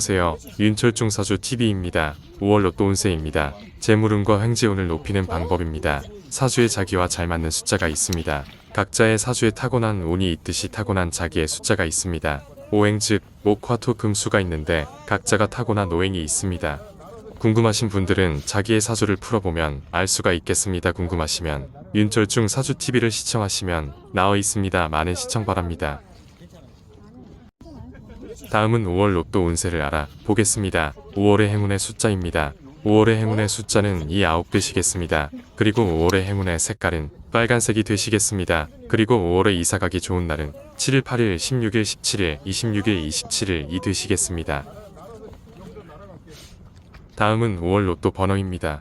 안녕하세요. 윤철중 사주 TV입니다. 5월 로또 운세입니다. 재물운과 횡재운을 높이는 방법입니다. 사주에 자기와 잘 맞는 숫자가 있습니다. 각자의 사주에 타고난 운이 있듯이 타고난 자기의 숫자가 있습니다. 오행 즉 목화토 금수가 있는데 각자가 타고난 오행이 있습니다. 궁금하신 분들은 자기의 사주를 풀어보면 알 수가 있겠습니다. 궁금하시면 윤철중 사주 TV를 시청하시면 나와 있습니다. 많은 시청 바랍니다. 다음은 5월 로또 운세를 알아보겠습니다. 5월의 행운의 숫자입니다. 5월의 행운의 숫자는 이 아홉 되시겠습니다. 그리고 5월의 행운의 색깔은 빨간색이 되시겠습니다. 그리고 5월에 이사가기 좋은 날은 7일, 8일, 16일, 17일, 26일, 27일 이 되시겠습니다. 다음은 5월 로또 번호입니다.